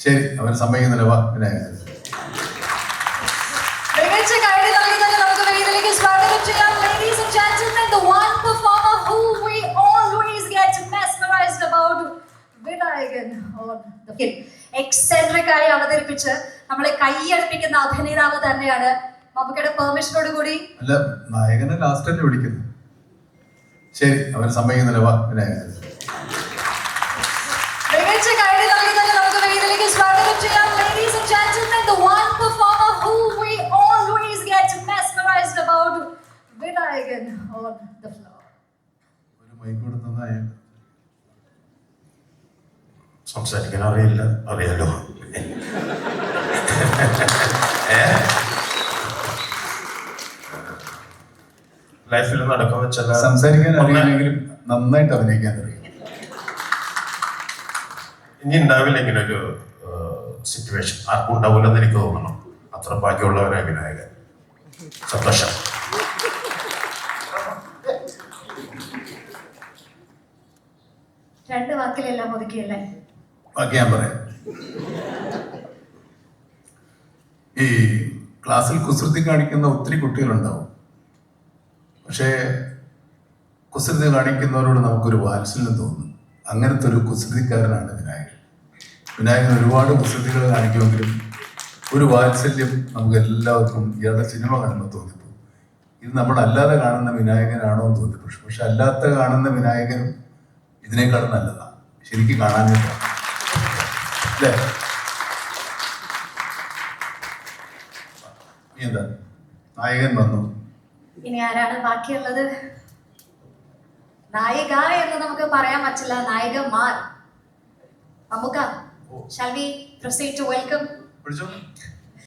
ശരി അവൻ സമ്മതിക്കുന്നില്ല വാ ആയി അവതരിപ്പിച്ച് നമ്മളെ കൈയടുപ്പിക്കുന്ന അഭിനേതാവ് തന്നെയാണ്. മമ്മൂക്കയുടെ പെർമിഷനോട് കൂടി. അല്ല നായകനെ ലാസ്റ്റ് തന്നെ വിളിക്കുന്നു ശരി അവൻ സമ്മതിക്കുന്നില്ല വാ മികച്ച on the floor. ഒരു മൈക്ക് കൊടുത്ത നായകൻ സംസാരിക്കാൻ അറിയില്ല അറിയാലോ. ലൈഫിൽ നടക്കുന്ന ചില സംസാരിക്കാൻ അറിയില്ലെങ്കിലും നന്നായിട്ട് അഭിനയിക്കാൻ അറിയാം. ഇനി ഉണ്ടാവില്ല ഇങ്ങനെ ഒരു സിറ്റുവേഷൻ ആർക്കും ഉണ്ടാവില്ലെന്ന് എനിക്ക് തോന്നണം. അത്ര ഭാഗ്യമുള്ളവനായ വിനായകൻ. സന്തോഷം. രണ്ട് വാക്കിലെല്ലാം ഒതുക്കിയല്ലേ? ഞാൻ പറയാം. ഈ ക്ലാസ്സിൽ കുസൃതി കാണിക്കുന്ന ഒത്തിരി കുട്ടികളുണ്ടാവും. പക്ഷേ കുസൃതി കാണിക്കുന്നവരോട് നമുക്കൊരു വാത്സല്യം തോന്നും. അങ്ങനത്തെ ഒരു കുസൃതിക്കാരനാണ് വിനായകൻ. വിനായകൻ ഒരുപാട് കുസൃതികൾ കാണിക്കുമെങ്കിലും ഒരു വാത്സല്യം നമുക്ക് എല്ലാവർക്കും ഇയാളുടെ സിനിമ കാണുമ്പോൾ തോന്നിപ്പോകും. ഇത് നമ്മൾ അല്ലാതെ കാണുന്ന വിനായകനാണോ എന്ന് തോന്നിപ്പോ പക്ഷെ അല്ലാത്ത കാണുന്ന വിനായകനും ഇതിനേക്കാളും നല്ലതാണ് ശരിക്കും കാണാൻ അല്ലേ? ഇനി എന്താ? നായകൻ വന്നു. ഇനി ആരാണ് ബാക്കിയുള്ളത്? നായിക എന്ന് നമുക്ക് പറയാൻ പറ്റില്ല. നായികമാർ. നമുക്ക് shall we proceed to welcome